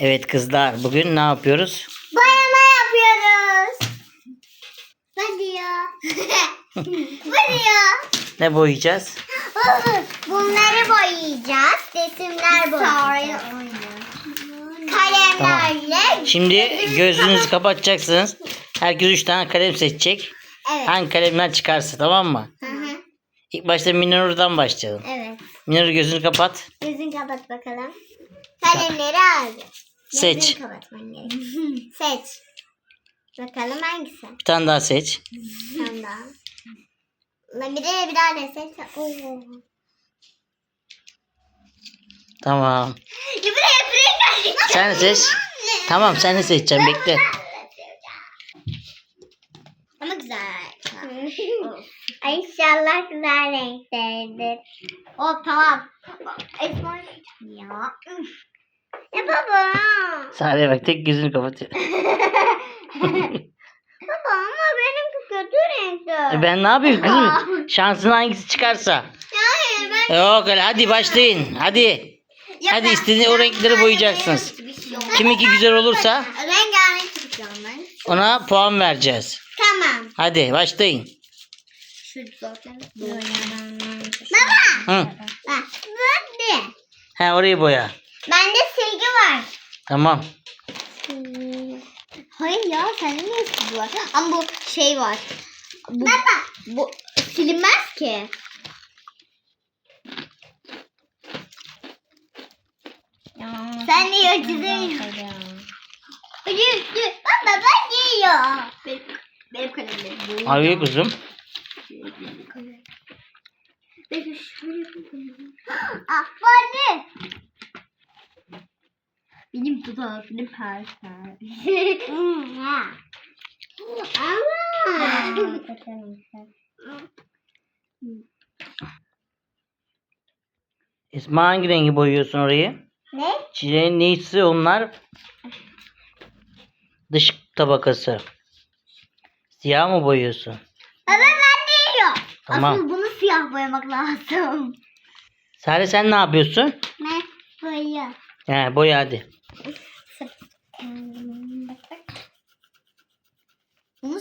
Evet kızlar bugün ne yapıyoruz? Boyama yapıyoruz. Hadi ya. Hadi ya. Ne boyayacağız? Bunları boyayacağız. Resimler boyayacağız. Kalemlerle. Şimdi gözünüzü kapatacaksınız. Herkes üç tane kalem seçecek. Evet. Hangi kalemler çıkarsa tamam mı? Hı hı. İlk başta Minur'dan başlayalım. Evet. Minur gözünü kapat. Gözünü kapat bakalım. Kalemleri al. Seç. Gözünü kapatman gerek. Seç. Bakalım hangisi? Bir tane daha seç. Sen daha. Bir de bir daha da seç. Oo. Tamam. Ya buraya buraya gel. Sen seç. Tamam sen de seçeceksin bekle. Ama güzel. Ay inşallah güzel renkleridir. Hop tamam. Esma ya. Ya baba. Sare bak tek gözünü kapatıyor. baba ama benimki kötü renkli. E ben ne yapayım kızım? Şansın hangisi çıkarsa. Hayır ben. Yok öyle hadi başlayın. Hadi. Ya Hadi istediğin o renkleri boyayacaksınız. benim şey. Kiminki güzel olursa Rengarenk çıkacağım ben. ona puan vereceğiz. Tamam. Hadi başlayın. Baba. Hı. Bak. Hadi. He orayı boya. Tamam. Hayır ya sende niye silgi var? Ama bu şey var. Bu, Baba. Bu silinmez ki. Sen niye çizemiyorsun? Yüzdü. Baba ben yiyor. Benim, benim bu. Abi kuzum. Peki şöyle yapalım. Ah. Benim dudağım perser. Esma hangi rengi boyuyorsun orayı? ne? Çileğin neyse onlar dış tabakası. Siyah mı boyuyorsun? Baba ben de yiyor. Tamam. Aslında bunu siyah boyamak lazım. Sare sen ne yapıyorsun? Ne? Boya. He boya hadi.